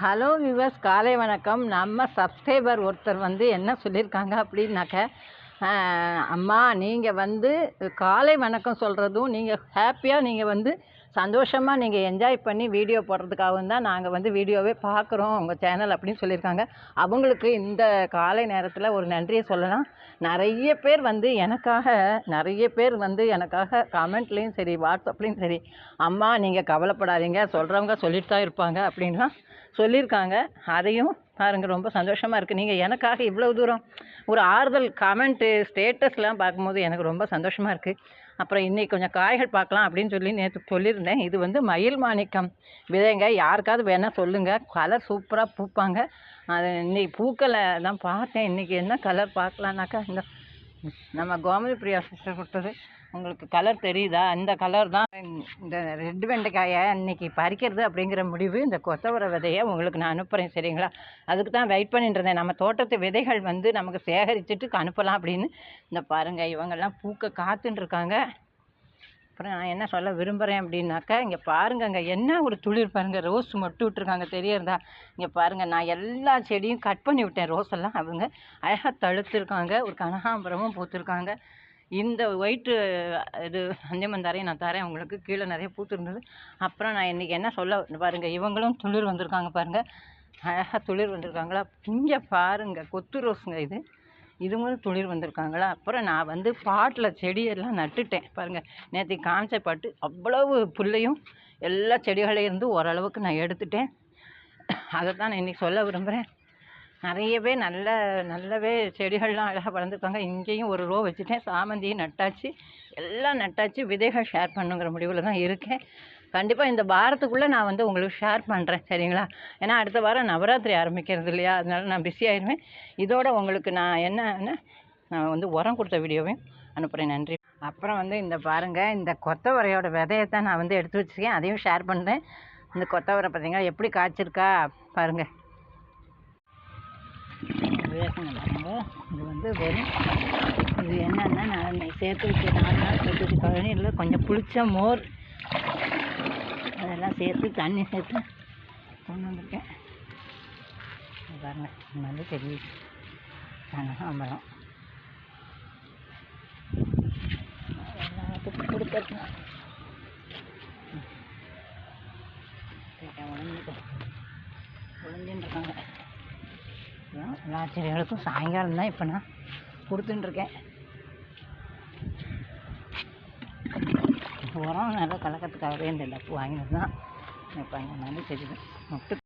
Hello விவஸ் காலை வணக்கம். நம்ம சப்ஸ்கிரைபர் ஒருத்தர் வந்து என்ன சொல்லியிருக்காங்க அப்படின்னாக்க அம்மா நீங்கள் வந்து காலை வணக்கம் சொல்கிறதும் நீங்கள் ஹாப்பியாக நீங்கள் வந்து சந்தோஷமாக நீங்கள் என்ஜாய் பண்ணி வீடியோ போடுறதுக்காகவும் தான் நாங்கள் வந்து வீடியோவே பார்க்குறோம் உங்கள் சேனல் அப்படின்னு சொல்லியிருக்காங்க. அவங்களுக்கு இந்த காலை நேரத்தில் ஒரு நன்றியை சொல்லலாம். நிறைய பேர் வந்து எனக்காக நிறைய பேர் வந்து எனக்காக கமெண்ட்லேயும் சரி வாட்ஸ்அப்லேயும் சரி அம்மா நீங்கள் கவலைப்படாதீங்க சொல்கிறவங்க சொல்லிட்டு தான் இருப்பாங்க அப்படின்லாம் சொல்லியிருக்காங்க. அதையும் பாருங்க ரொம்ப சந்தோஷமாக இருக்குது நீங்கள் எனக்காக இவ்வளோ தூரம் ஒரு ஆறுதல் கமெண்ட்டு ஸ்டேட்டஸ்லாம் பார்க்கும்போது எனக்கு ரொம்ப சந்தோஷமாக இருக்குது அப்புறம் இன்றைக்கி கொஞ்சம் காய்கள் பார்க்கலாம் அப்படின்னு சொல்லி நேற்று சொல்லியிருந்தேன். இது வந்து மயில் மாணிக்கம் விதைங்க. யாருக்காவது வேணால் சொல்லுங்கள் கலர் சூப்பராக பூப்பாங்க. அது இன்னைக்கு பூக்களை தான் பார்த்தேன். இன்றைக்கி என்ன கலர் பார்க்கலான்னாக்கா இந்த நம்ம கோமதி பிரியா சிஸ்டர் கொடுத்தது. உங்களுக்கு கலர் தெரியுதா? இந்த கலர் தான் இந்த ரெட் வெண்டைக்காயை இன்றைக்கி பறிக்கிறது அப்படிங்கிற முடிவு இந்த கொத்தவரை விதையை உங்களுக்கு நான் அனுப்புகிறேன் சரிங்களா? அதுக்கு தான் வெயிட் பண்ணிட்டு இருந்தேன். நம்ம தோட்டத்து விதைகள் வந்து நமக்கு சேகரிச்சுட்டு அனுப்பலாம் அப்படின்னு. இந்த பாருங்கள் இவங்கெல்லாம் பூக்க காத்துன்னு இருக்காங்க. அப்புறம் நான் என்ன சொல்ல விரும்புகிறேன் அப்படின்னாக்கா இங்கே பாருங்கங்க என்ன ஒரு துளிர் பாருங்கள் ரோஸ் மட்டும் விட்டுருக்காங்க தெரியறதா? இங்கே பாருங்கள் நான் எல்லா செடியும் கட் பண்ணி விட்டேன் ரோஸ் எல்லாம். அவங்க அழகாக தழுத்துருக்காங்க ஒரு கனகாம்பரமும் பூத்துருக்காங்க. இந்த ஒயிட்டு இது அஞ்சமந்தாரையும் நான் தரேன் அவங்களுக்கு கீழே நிறைய பூத்துருந்தது. அப்புறம் நான் இன்றைக்கி என்ன சொல்ல பாருங்கள் இவங்களும் துளிர் வந்திருக்காங்க பாருங்கள் அழகாக துளிர் வந்திருக்காங்களா? இங்கே பாருங்கள் கொத்து ரோஸுங்க இது. இதுவும் துளிர் வந்திருக்காங்களா? அப்புறம் நான் வந்து பாட்டில் செடியெல்லாம் நட்டுட்டேன். பாருங்கள் நேற்று காமிச்ச பாட்டு அவ்வளவு புல்லையும் எல்லா செடிகளையும் இருந்து ஓரளவுக்கு நான் எடுத்துட்டேன். அதை தான் நான் இன்றைக்கி சொல்ல விரும்புகிறேன் நிறையவே நல்ல நல்லவே செடிகள்லாம் அழகாக வளர்ந்துருக்காங்க. இங்கேயும் ஒரு ரோ வச்சுட்டேன். சாமந்தியும் நட்டாச்சு. எல்லாம் நட்டாச்சு. விதைகள் ஷேர் பண்ணுங்கிற முடிவில் தான் இருக்கேன். கண்டிப்பாக இந்த வாரத்துக்குள்ளே நான் வந்து உங்களுக்கு ஷேர் பண்ணுறேன் சரிங்களா? ஏன்னா அடுத்த வாரம் நவராத்திரி ஆரம்பிக்கிறது இல்லையா? அதனால நான் பிஸி ஆயிடுவேன் இதோட உங்களுக்கு நான் என்னன்னு நான் வந்து உரம் கொடுத்த வீடியோவையும் அனுப்புகிறேன் நன்றி. அப்புறம் வந்து இந்த பாருங்கள் இந்த கொத்தவரையோட விதையை தான் நான் வந்து எடுத்து வச்சுருக்கேன். அதையும் ஷேர் பண்ணுறேன் இந்த கொத்தவரை பார்த்தீங்களா எப்படி காய்ச்சிருக்கா? பாருங்கள் இது வந்து வெறும் இது என்னென்னா நான் சேர்த்து வச்ச நாலு நாள் சேர்த்து வச்ச கழனியில் கொஞ்சம் புளிச்ச மோர் அதெல்லாம் சேர்த்து தண்ணி சேர்த்து கொண்டு வந்திருக்கேன். இது பாருங்க வந்து தெரியுது கனகாம்பரம் எல்லாத்துக்கும் கொடுக்கறது ஒளிஞ்சுட்டு இருக்காங்க எல்லா செடிகளுக்கும் சாயங்காலம் தான் இப்போ நான் கொடுத்துட்டுருக்கேன் உரம் நல்லா கலக்கிறதுக்காகவே இந்த டப்பு வாங்கினது தான் இப்போ அங்கே நல்ல செடி தான் மொட்டு